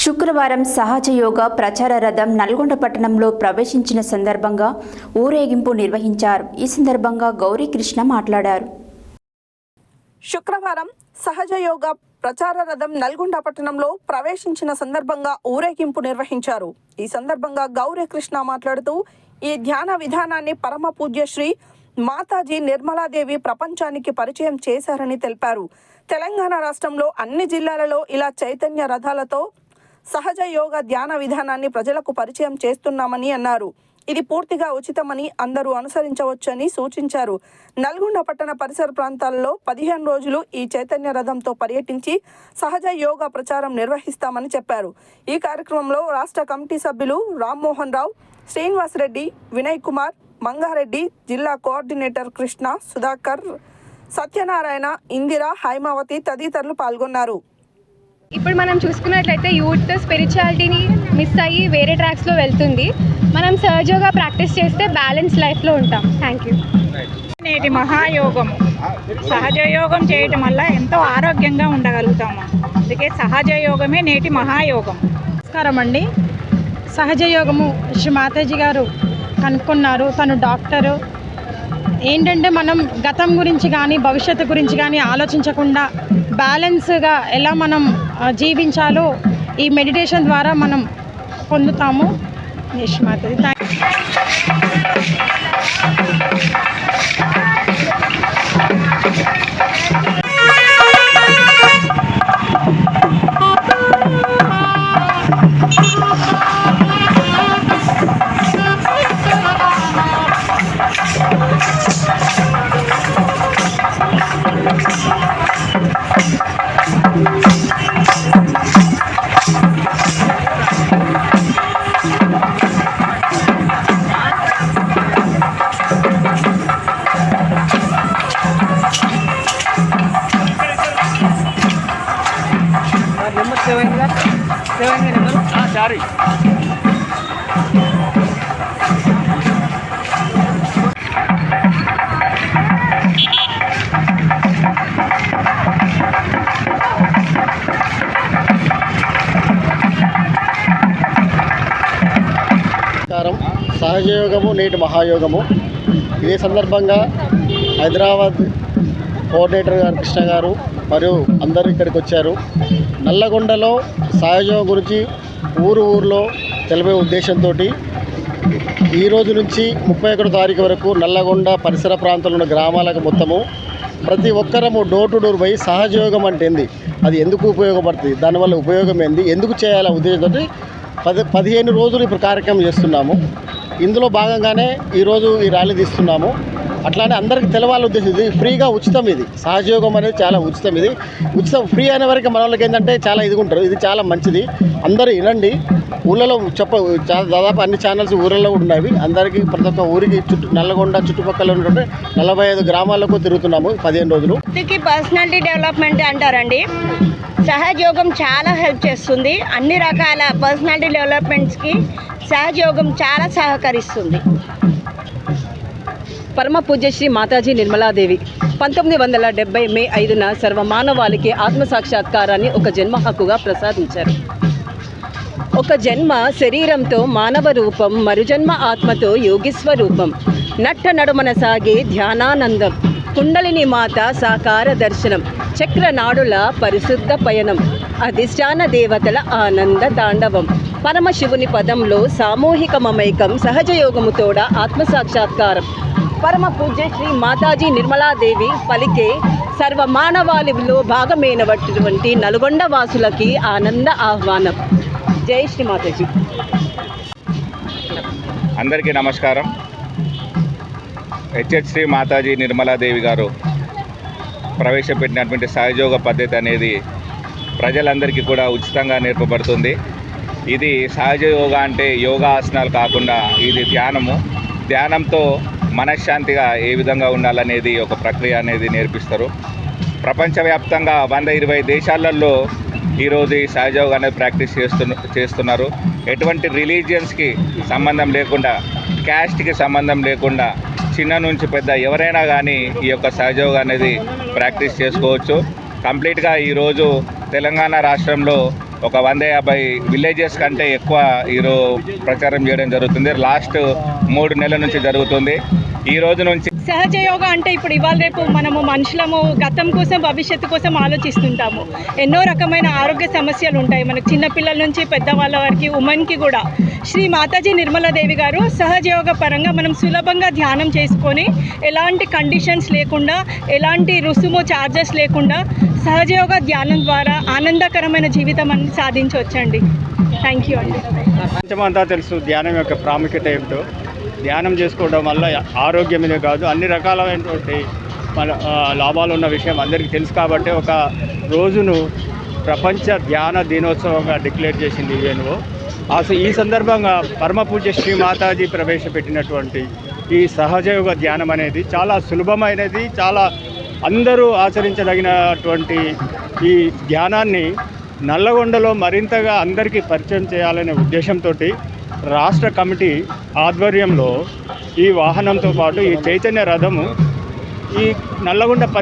శుక్రవారం సహజయోగ ప్రచార రథం నల్గొండ పట్టణంలో ప్రవేశించిన సందర్భంగా ఊరేగింపు నిర్వహించారు. ఈ సందర్భంగా గౌరీకృష్ణ మాట్లాడారు. శుక్రవారం సహజయోగ ప్రచార రథం నల్గొండ పట్టణంలో ప్రవేశించిన సందర్భంగా ఊరేగింపు నిర్వహించారు. ఈ సందర్భంగా గౌరీ కృష్ణ మాట్లాడుతూ ఈ ధ్యాన విధానాన్ని పరమ పూజ్య శ్రీ మాతాజీ నిర్మలాదేవి ప్రపంచానికి పరిచయం చేశారని తెలిపారు. తెలంగాణ రాష్ట్రంలో అన్ని జిల్లాలలో ఇలా చైతన్య రథాలతో సహజ యోగ ధ్యాన విధానాన్ని ప్రజలకు పరిచయం చేస్తున్నామని అన్నారు. ఇది పూర్తిగా ఉచితమని అందరూ అనుసరించవచ్చని సూచించారు. నల్గొండ పట్టణ పరిసర ప్రాంతాల్లో పదిహేను రోజులు ఈ చైతన్య రథంతో పర్యటించి సహజ యోగా ప్రచారం నిర్వహిస్తామని చెప్పారు. ఈ కార్యక్రమంలో రాష్ట్ర కమిటీ సభ్యులు రామ్మోహన్ రావు శ్రీనివాసరెడ్డి వినయ్ కుమార్ మంగారెడ్డి జిల్లా కోఆర్డినేటర్ కృష్ణ సుధాకర్ సత్యనారాయణ ఇందిర హైమావతి తదితరులు పాల్గొన్నారు. ఇప్పుడు మనం చూసుకున్నట్లయితే యూత్ స్పిరిచువాలిటీని మిస్ అయ్యి వేరే ట్రాక్స్లో వెళ్తుంది. మనం సహజంగా ప్రాక్టీస్ చేస్తే బ్యాలెన్స్ లైఫ్లో ఉంటాం. థ్యాంక్ యూ నేటి మహాయోగము సహజ యోగం చేయటం వల్ల ఎంతో ఆరోగ్యంగా ఉండగలుగుతాము. అందుకే సహజ యోగమే నేటి మహాయోగం. నమస్కారం అండి. సహజ యోగము శ్రీ మాతాజీ గారు కనుక్కున్నారు. తను డాక్టరు. ఏంటంటే మనం గతం గురించి కానీ భవిష్యత్తు గురించి కానీ ఆలోచించకుండా బ్యాలెన్స్గా ఎలా మనం జీవించాలో ఈ మెడిటేషన్ ద్వారా మనం పొందుతాము. యశ్ మాతాజీ థ్యాంక్ నమస్కారం సహజయోగము నేటి మహాయోగము. ఇదే సందర్భంగా హైదరాబాద్ కోఆర్డినేటర్ గారు కృష్ణ గారు మరియు అందరూ ఇక్కడికి వచ్చారు. నల్లగొండలో సహజయోగం గురించి ఊరు ఊర్లో తెలిపే ఉద్దేశంతో ఈ రోజు నుంచి ముప్పై ఒకటో తారీఖు వరకు నల్లగొండ పరిసర ప్రాంతంలో ఉన్న గ్రామాలకు మొత్తము ప్రతి ఒక్కరము డోర్ టు డోర్ పోయి సహజయోగం అంటే ఏంది అది ఎందుకు ఉపయోగపడుతుంది? దానివల్ల ఉపయోగం ఏంది? ఎందుకు చేయాలనే ఉద్దేశంతో పది పదిహేను రోజులు ఇప్పుడు కార్యక్రమం చేస్తున్నాము. ఇందులో భాగంగానే ఈరోజు ఈ ర్యాలీ తీస్తున్నాము. అట్లానే అందరికీ తెలవాలని ఉద్దేశం ఇది. ఫ్రీగా ఉచితం ఇది. సహజయోగం అనేది చాలా ఉచితం ఇది. ఉచితం ఫ్రీ అయిన వరకు మన వాళ్ళకి ఏంటంటే చాలా ఇదిగా ఉంటారు. ఇది చాలా మంచిది. అందరూ వినండి. ఊళ్ళలో చెప్ప దాదాపు అన్ని ఛానల్స్ ఊళ్ళలో కూడా అందరికీ ప్రతి ఒక్క ఊరికి చుట్టూ నల్లగొండ చుట్టుపక్కల ఉన్నటువంటి నలభై ఐదు గ్రామాలకు తిరుగుతున్నాము పదిహేను రోజులు. పర్సనాలిటీ డెవలప్మెంట్ అంటారండి. సహజయోగం చాలా హెల్ప్ చేస్తుంది. అన్ని రకాల పర్సనాలిటీ డెవలప్మెంట్స్కి సహజయోగం చాలా సహకరిస్తుంది. పరమ పూజ్య శ్రీ మాతాజీ నిర్మలాదేవి పంతొమ్మిది వందల డెబ్బై మే ఐదున సర్వమానవాళికి ఆత్మ సాక్షాత్కారాన్ని ఒక జన్మ హక్కుగా ప్రసాదించారు. ఒక జన్మ శరీరంతో మానవ రూపం మరుజన్మ ఆత్మతో యోగిస్వరూపం నట్ట నడుమన సాగే ధ్యానానందం. కుండలిని మాత సాకార దర్శనం. చక్ర నాడుల పరిశుద్ధ పయనం. అధిష్టాన దేవతల ఆనంద తాండవం. పరమశివుని పదంలో సామూహిక మమైకం సహజ ఆత్మసాక్షాత్కారం ఆత్మ సాక్షాత్కారం. పరమ పూజ్య శ్రీ మాతాజీ నిర్మలాదేవి పలికే సర్వ మానవాళిలో భాగమైనటువంటి నల్గొండ వాసులకి ఆనంద ఆహ్వానం. జై శ్రీ మాతాజీ. అందరికీ నమస్కారం. హెచ్హెచ్సి శ్రీ మాతాజీ నిర్మలాదేవి గారు ప్రవేశపెట్టినటువంటి సహయోగ పద్ధతి అనేది ప్రజలందరికీ కూడా ఉచితంగా నేర్పబడుతుంది. ఇది సహజ యోగా అంటే యోగా ఆసనాలు కాకుండా ఇది ధ్యానము. ధ్యానంతో మనశ్శాంతిగా ఏ విధంగా ఉండాలనేది ఒక ప్రక్రియ అనేది నేర్పిస్తారు. ప్రపంచవ్యాప్తంగా వంద ఇరవై దేశాలలో ఈరోజు ఈ సహజయోగా అనేది ప్రాక్టీస్ చేస్తున్న చేస్తున్నారు. ఎటువంటి రిలీజియన్స్కి సంబంధం లేకుండా క్యాస్ట్కి సంబంధం లేకుండా చిన్న నుంచి పెద్ద ఎవరైనా కానీ ఈ యొక్క సహజయోగా అనేది ప్రాక్టీస్ చేసుకోవచ్చు. కంప్లీట్గా ఈరోజు తెలంగాణ రాష్ట్రంలో ఒక వంద యాభై విలేజెస్ కంటే ఎక్కువ ఈరోజు ప్రచారం చేయడం జరుగుతుంది. లాస్ట్ మూడు నెలల నుంచి జరుగుతుంది. ఈ రోజు నుంచి సహజయోగ అంటే ఇప్పుడు ఇవాళ రేపు మనము మనుషులము గతం కోసం భవిష్యత్తు కోసం ఆలోచిస్తుంటాము. ఎన్నో రకమైన ఆరోగ్య సమస్యలు ఉంటాయి. మనకు చిన్నపిల్లల నుంచి పెద్దవాళ్ళ వరకు ఉమెన్కి కూడా. శ్రీ మాతాజీ నిర్మలాదేవి గారు సహజయోగ పరంగా మనం సులభంగా ధ్యానం చేసుకొని ఎలాంటి కండిషన్స్ లేకుండా ఎలాంటి రుసుము ఛార్జెస్ లేకుండా సహజయోగ ధ్యానం ద్వారా ఆనందకరమైన జీవితం అని సాధించవచ్చండి. థ్యాంక్ యూ అండి. ప్రపంచమంతా తెలుసు ధ్యానం యొక్క ప్రాముఖ్యత ఏమిటో ధ్యానం చేసుకోవడం వల్ల ఆరోగ్యమే కాదు అన్ని రకాలైనటువంటి మన లాభాలు ఉన్న విషయం అందరికీ తెలుసు కాబట్టి ఒక రోజును ప్రపంచ ధ్యాన దినోత్సవంగా డిక్లేర్ చేసింది యుఎన్ఓ అసలు ఈ సందర్భంగా పరమ పూజ్య శ్రీ మాతాజీ ప్రవేశపెట్టినటువంటి ఈ సహజయోగ ధ్యానం అనేది చాలా సులభమైనది చాలా అందరూ ఆచరించదగినటువంటి ఈ ధ్యానాన్ని నల్లగొండలో మరింతగా అందరికీ పరిచయం చేయాలనే ఉద్దేశంతో రాష్ట్ర కమిటీ ఆధ్వర్యంలో ఈ వాహనంతో పాటు ఈ చైతన్య రథము ఈ నల్లగొండ పరి